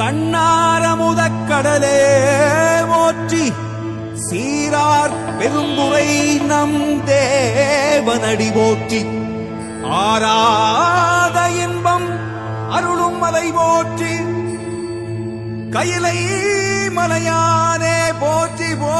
கண்ணாரமுதக் கடலே போற்றி சீரார் பெரும்புரை நம் தேவனடி போற்றி. ஆராத இன்பம் அருளும் மலை போற்றி. கையிலை மலையானே போற்றி போ